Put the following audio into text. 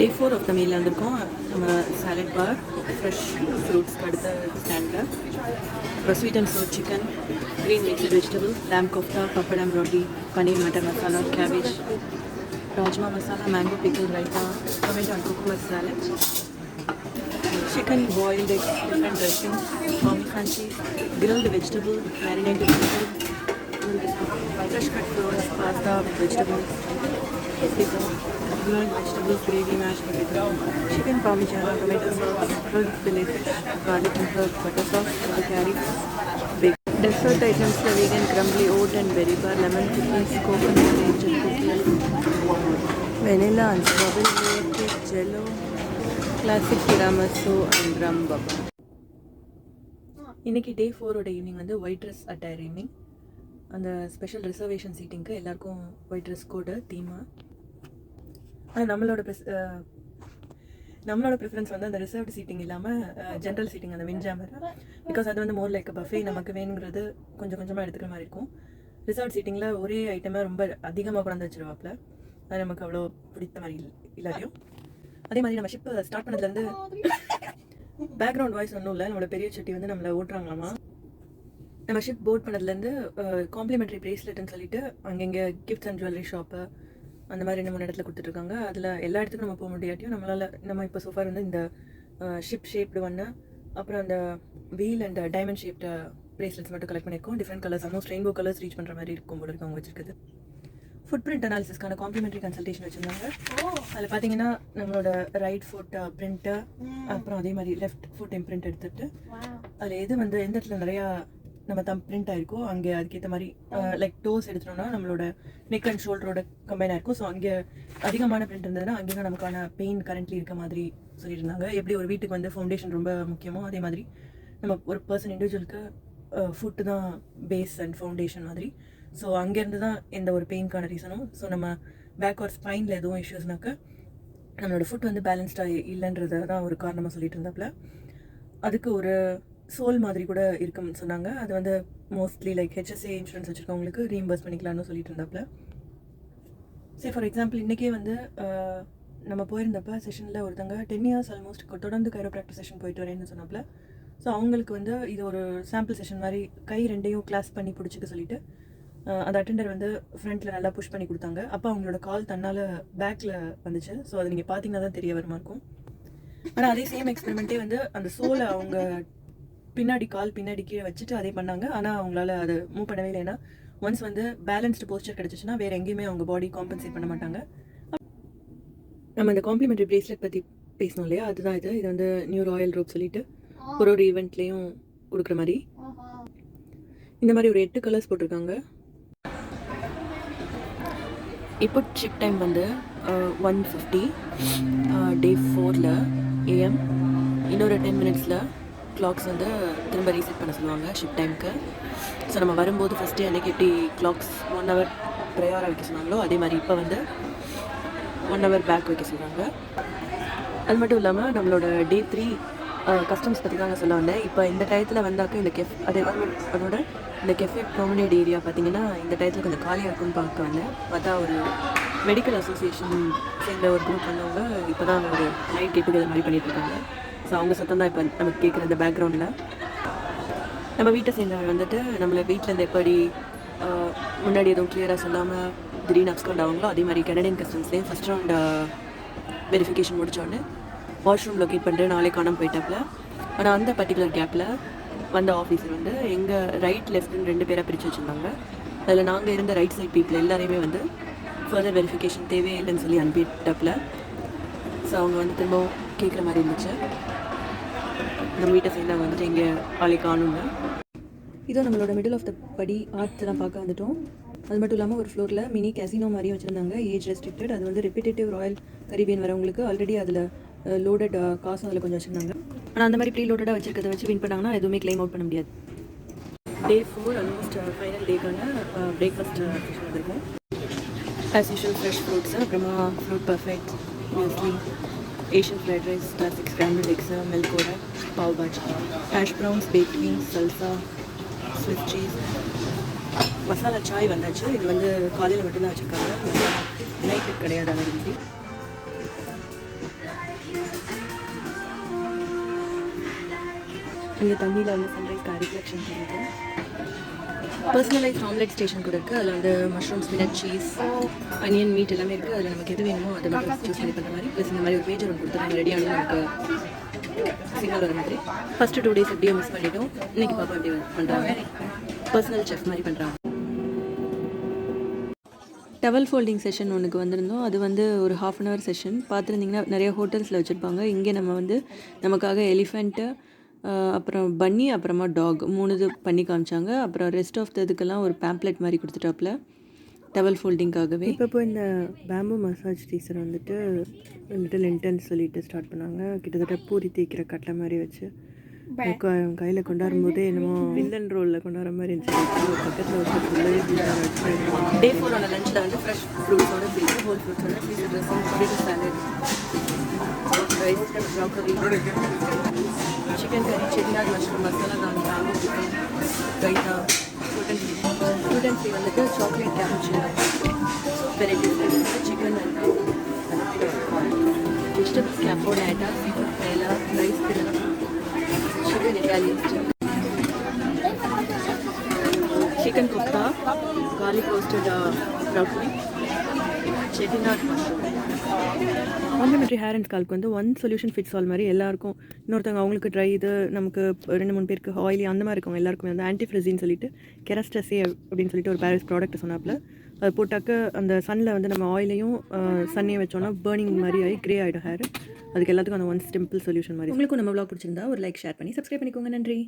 Day four of the மீலில் வந்திருக்கோம் நம்ம salad பார் fresh ஃப்ரூட்ஸ்க்கு அடுத்த ஸ்டாண்டில் அப்புறம் sweet and sour chicken green mixed vegetable lamb kofta pappadam roti paneer matar masala cabbage rajma masala mango pickle raita tomato and cucumber salad chicken boiled eggs, different dressing, palm crunchy, grilled vegetable, marinated chicken, fresh cut fruits, pasta with vegetables, pizza, Grilled vegetables, gravy, mashed potato, chicken parmigiano, tomato sauce, grilled fillet fish, garlic and herb, butter sauce, the carry, bacon. Dessert items, the vegan crumbly oat and berry bar, lemon cookies, coconut angel cookies, vanilla and strawberry milk, jello, classic tiramisu and rum baba இன்னைக்கு day ஃபோரோட evening வந்து white dress attire evening அந்த special reservation சீட்டிங்க்கு எல்லாருக்கும் white dress code தீமா ஆனால் நம்மளோட press நம்மளோட ப்ரிஃபரன்ஸ் வந்து அந்த ரிசர்வ்டு சீட்டிங் இல்லாமல் ஜென்ரல் சீட்டிங் அந்த விஞ்சாமர் பிகாஸ் அது வந்து மோர் லைக் பஃபே நமக்கு வேணுங்கிறது கொஞ்சம் கொஞ்சமாக எடுத்துக்கிற மாதிரி இருக்கும். ரிசர்வ் சீட்டிங்கில் ஒரே ஐட்டமாக ரொம்ப அதிகமாக கொண்டு வச்சிருவாப்பில் அது நமக்கு அவ்வளோ பிடித்த மாதிரி இல்- இல்லாட்டியும். அதே மாதிரி நம்ம ஷிப் ஸ்டார்ட் பண்ணதுலேருந்து பேக்ரவுண்ட் வாய்ஸ் ஒன்றும் இல்லை. நம்மளோட பெரிய சட்டி வந்து நம்மளை ஓட்டுறாங்களாமா. நம்ம ஷிப் போர்ட் பண்ணதுலேருந்து காம்ப்ளிமெண்ட்ரி ப்ரேஸ்லெட்னு சொல்லிட்டு அங்கங்கே கிஃப்ட்ஸ் அண்ட் ஜுவல்லரி ஷாப்பு அந்த மாதிரி ரெண்டு மூணு இடத்துல கொடுத்துட்ருக்காங்க அதில் எல்லா இடத்துக்கும் நம்ம போக முடியாட்டியும் நம்மளால் நம்ம இப்போ சோஃபார் வந்து இந்த ஷிப் ஷேப்டு ஒன்று அப்புறம் அந்த wheel and diamond shaped bracelets மட்டும் கலெக்ட் பண்ணியிருக்கோம். Different colours almost rainbow colours reach பண்ணுற மாதிரி இருக்கும் போல இருக்கு அவங்க வச்சிருக்குது ஃபுட் பிரிண்ட் அனாலிசிஸ்க்கான காம்ப்ளிமெண்ட்ரி கன்சல்டேஷன் வச்சுருந்தாங்க. அதில் பார்த்தீங்கன்னா நம்மளோட ரைட் ஃபுட் பிரிண்ட்டு அப்புறம் அதே மாதிரி லெஃப்ட் ஃபுட் இம்ப்ரிண்ட் எடுத்துட்டு அதில் எது வந்து எந்த இடத்துல நிறையா நம்ம தம் பிரிண்ட் ஆயிருக்கோ அங்கே அதுக்கேற்ற மாதிரி லைக் டோஸ் எடுத்துட்டோம்னா நம்மளோட நெக் அண்ட் ஷோல்டரோட கம்பைன் ஆயிருக்கும். ஸோ அங்கே அதிகமான பிரிண்ட் இருந்ததுன்னா அங்கே தான் நமக்கான பெயின் கரண்ட்லி இருக்க மாதிரி சொல்லியிருந்தாங்க. எப்படி ஒரு வீட்டுக்கு வந்து ஃபவுண்டேஷன் ரொம்ப முக்கியமோ அதே மாதிரி நம்ம ஒரு பர்சன் இண்டிவிஜுவலுக்கு ஃபுட்டு தான் பேஸ் அண்ட் ஃபவுண்டேஷன் மாதிரி. ஸோ அங்கேருந்து தான் எந்த ஒரு பெயின்கான ரீசனும் ஸோ நம்ம பேக் ஆர் ஸ்பைனில் எதுவும் இஷ்யூஸ்னாக்க நம்மளோட ஃபுட் வந்து பேலன்ஸ்டாக இல்லைன்றத தான் ஒரு காரணமாக சொல்லிட்டு இருந்தாப்புல. அதுக்கு ஒரு சோல் மாதிரி கூட இருக்கும்னு சொன்னாங்க. அது வந்து மோஸ்ட்லி லைக் ஹெச்எஸ்ஏ இன்சூரன்ஸ் வச்சுருக்கவங்களுக்கு ரீஇம்பர்ஸ் பண்ணிக்கலாம்னு சொல்லிட்டு இருந்தாப்புல சரி ஃபார் எக்ஸாம்பிள் இன்றைக்கே வந்து நம்ம போயிருந்தப்ப செஷனில் ஒருத்தங்க டென் இயர்ஸ் ஆல்மோஸ்ட் தொடர்ந்து கைரோப்ராக்டர் செஷன் போயிட்டு வரேன்னு சொன்னாப்புல ஸோ அவங்களுக்கு வந்து இது ஒரு சாம்பிள் செஷன் மாதிரி கை ரெண்டையும் கிளாஸ் பண்ணி பிடிச்சிக்க சொல்லிட்டு அந்த அட்டெண்டர் வந்து ஃப்ரண்ட்டில் நல்லா புஷ் பண்ணி கொடுத்தாங்க. அப்போ அவங்களோட கால் தன்னால் பேக்கில் வந்துச்சு. ஸோ அது நீங்கள் பார்த்தீங்கன்னா தான் தெரிய வருமா இருக்கும். ஆனால் அதே சேம் எக்ஸ்பெரிமெண்ட்டே வந்து அந்த சோலை அவங்க பின்னாடி கால் பின்னாடி கீழே வச்சுட்டு அதே பண்ணாங்க. ஆனால் அவங்களால அதை மூவ் பண்ணவே இல்லைன்னா ஒன்ஸ் வந்து பேலன்ஸ்டு போஸ்டர் கிடச்சிச்சுன்னா வேறு எங்கேயுமே அவங்க பாடி காம்பன்சேட் பண்ண மாட்டாங்க. நம்ம இந்த காம்ப்ளிமெண்ட்ரி ப்ரேஸ்லெட் பற்றி பேசணும் இல்லையா? அதுதான் இது. இது வந்து நியூ ராயல் ரோப் சொல்லிட்டு ஒரு ஒரு ஈவெண்ட்லேயும் கொடுக்குற மாதிரி. இந்த மாதிரி ஒரு எட்டு கலர்ஸ் போட்டிருக்காங்க. இப்போ ஷிப் டைம் வந்து ஒன் ஃபிஃப்டி டே ஃபோரில் ஏஎம் இன்னொரு டென் மினிட்ஸில் கிளாக்ஸ் வந்து திரும்ப ரீசெட் பண்ண சொல்லுவாங்க ஷிஃப்ட் டைமுக்கு ஸோ நம்ம வரும்போது ஃபஸ்ட்டு அன்றைக்கி எப்படி கிளாக்ஸ் ஒன் ஹவர் ப்ரேயராக வைக்க சொன்னாங்களோ அதே மாதிரி இப்போ வந்து ஒன் ஹவர் பேக் வைக்க சொல்கிறாங்க அது மட்டும் இல்லாமல் நம்மளோட டே த்ரீ கஸ்டம்ஸ் பற்றி தாங்க சொல்ல வந்தேன். இப்போ இந்த டயத்தில் வந்தாக்க இந்த கெஃப் அதே அதோட இந்த கெஃபே ப்ரோமனேட் ஏரியா பார்த்தீங்கன்னா இந்த டயத்தில் கொஞ்சம் காலியாக இருக்கும்னு பார்க்க வந்தேன். பார்த்தா ஒரு மெடிக்கல் அசோசியேஷன் சேர்ந்த ஒரு குரூப் வந்தவங்க இப்போ தான் ஒரு நைட் கெட் டுகெதர் மாதிரி பண்ணிகிட்டு இருக்காங்க. ஸோ அவங்க சத்தம் தான் இப்போ நமக்கு கேட்குற இந்த பேக்ரவுண்டில் நம்ம வீட்டை சேர்ந்தவர் வந்துட்டு நம்மளை வீட்டிலேருந்து எப்படி முன்னாடி எதுவும் கிளியராக சொல்லாமல் திடீர்னு அப்ஸ்கவுண்ட் ஆகுங்களோ அதே மாதிரி கனடியன் கஸ்டம்ஸ்லேயும் ஃபஸ்ட் ரவுண்ட் வெரிஃபிகேஷன் முடித்தோடனே வாஷ்ரூம் லொக்கேட் பண்ணுறேன் நாளைக்கு காணாமல் போயிட்டாப்புல ஆனால் அந்த பர்டிகுலர் கேப்பில் வந்த ஆஃபீஸர் வந்து எங்கள் ரைட் லெஃப்ட்னு ரெண்டு பேராக பிரித்து வச்சுருந்தாங்க. அதில் நாங்கள் இருந்த ரைட் சைட் பீப்புள் எல்லாரையுமே வந்து ஃபர்தர் வெரிஃபிகேஷன் தேவையே இல்லைன்னு சொல்லி அனுப்பிட்டப்பில் ஸோ அவங்க வந்து திரும்பவும் கேட்குற மாதிரி இருந்துச்சு. நம்ம வீட்டை சேர்ந்தவங்க வந்துட்டு இங்கே ஆளை காணுங்க இதோ நம்மளோட மிடில் ஆஃப் த படி ஆர்ட்ஸ் எல்லாம் பார்க்க வந்துட்டோம். அது மட்டும் இல்லாமல் ஒரு ஃப்ளோரில் மினி கேசினோ மாதிரியும் வச்சுருந்தாங்க ஏஜ் ரெஸ்ட்ரிக்டட் அது வந்து ரிப்பிட்டேட்டிவ் ராயல் கரீபியன் வரவங்களுக்கு ஆல்ரெடி அதில் லோடட் காசும் அதில் கொஞ்சம் வச்சுருந்தாங்க. ஆனால் அந்த மாதிரி ப்ரீ லோடடாக வச்சிருக்கிறத வச்சு வின் பண்ணாங்கன்னா எதுவுமே கிளைம் அவுட் பண்ண முடியாது. டே ஃபோர் ஆல்மோஸ்ட் ஃபைனல் டேக்கான பிரேக்ஃபாஸ்ட் வந்திருக்கும். ஆஸ் யூஷுவல் ஃப்ரெஷ் ஃப்ரூட்ஸ் அப்புறமா fruit perfect muesli Asian fried rice classic scrambled eggs மில்கோட pav bhaji hash browns baked beans salsa Swiss cheese masala chai வந்தாச்சு இது வந்து காலையில் மட்டும்தான் வச்சுருக்காங்க. நைட்டு கிடையாது அந்த மாதிரி இங்கே தண்ணியில் வந்து சன்ரைஸ் ரிஃப்ளெக்ஷன் தெரியுது பர்சனலைஸ் ஆம்லெட் ஸ்டேஷன் கூட இருக்குது அதில் வந்து mushroom spinach cheese onion meat எல்லாமே இருக்குது அதில் நமக்கு எது வேணுமோ அதை மட்டும் சூஸ் பண்ணி பண்ணுற மாதிரி. ப்ளஸ் இந்த மாதிரி ஒரு பேஜர் ஒன்று கொடுத்துருவாங்க ரெடியான நமக்கு சிக்னல் வர மாதிரி. ஃபஸ்ட்டு டூ டேஸ் எப்படியோ மிஸ் பண்ணிட்டோம். இன்னைக்கு பாப்பா எப்படி பண்ணுறாங்க பர்சனல் செஃப் மாதிரி பண்ணுறாங்க டவல் ஃபோல்டிங் செஷன் ஒன்றுக்கு வந்திருந்தோம். அது வந்து ஒரு ஹாஃப் அன் ஹவர் செஷன் பார்த்துருந்தீங்கன்னா நிறைய ஹோட்டல்ஸில் வச்சுருப்பாங்க. இங்கே நம்ம வந்து நமக்காக எலிஃபெண்ட்டு அப்புறம் பன்னி அப்புறமா டாக். மூணு இது பண்ணி காமிச்சாங்க. அப்புறம் ரெஸ்ட் ஆஃப் இதுக்கெல்லாம் ஒரு பேம்ப்ளெட் மாதிரி கொடுத்துட்டாப்புல. டவல் ஃபோல்டிங்காகவே இப்போ இப்போ இந்த பேம்பு மசாஜ் டீச்சர் வந்துட்டு லிட்டில் இன்டென்ஸ் சொல்லிட்டு ஸ்டார்ட் பண்ணாங்க. கிட்டத்தட்ட பூரி தேய்க்கிற கட்டை மாதிரி வச்சு. கையில் கொண்டாடும் போதே என்னமோ வில்லன் ரோலில் கொண்டாடுற மாதிரி இருந்துச்சு. பக்கத்தில் வச்சு டே ஃபோரோட லஞ்சில் வந்து ஃப்ரெஷ் ஃப்ரூட்ஸோட சேர்த்து whole ஃப்ரூட்ஸோட piece dressing potato salad rice broccoli chicken curry Chettinad mushroom masala தான் aloo chicken raita gluten free gluten free வந்துட்டு chocolate cappuccino varieties chicken vegetables கேப்போ டேட்டா சீஃபுட் பேலா ரைஸ் பிரியா chicken Italian stew. Chicken complimentary hair and ஸ்கால்க்கு வந்து one solution fits all மாதிரி எல்லாருக்கும் இன்னொருத்தவங்க அவங்களுக்கு ட்ரை இது நமக்கு ரெண்டு மூணு பேருக்கு ஆயிலி அந்த மாதிரி இருக்கும் எல்லாருக்குமே வந்து ஆன்டிஃப்ரிஸின்னு சொல்லிட்டு கெரஸ்டஸே அப்படின்னு சொல்லிட்டு ஒரு பேரிஸ் ப்ராடக்ட் சொன்னாப்புல. அது போட்டாக்க அந்த சன்னில் வந்து நம்ம ஆயிலையும் சன்னையும் வச்சோன்னா பேர்னிங் மாதிரி ஆகி க்ரே ஆகிடும் ஹேர் அதுக்கு எல்லாத்துக்கும் அந்த ஒன் சிம்பிள் சொல்யூஷன் மாதிரி. உங்களுக்கும் நம்ம ப்ளாக் பிடிச்சிருந்தா ஒரு லைக் ஷேர் பண்ணி சப்ஸ்கிரைப் பண்ணிக்கோங்க. நன்றி.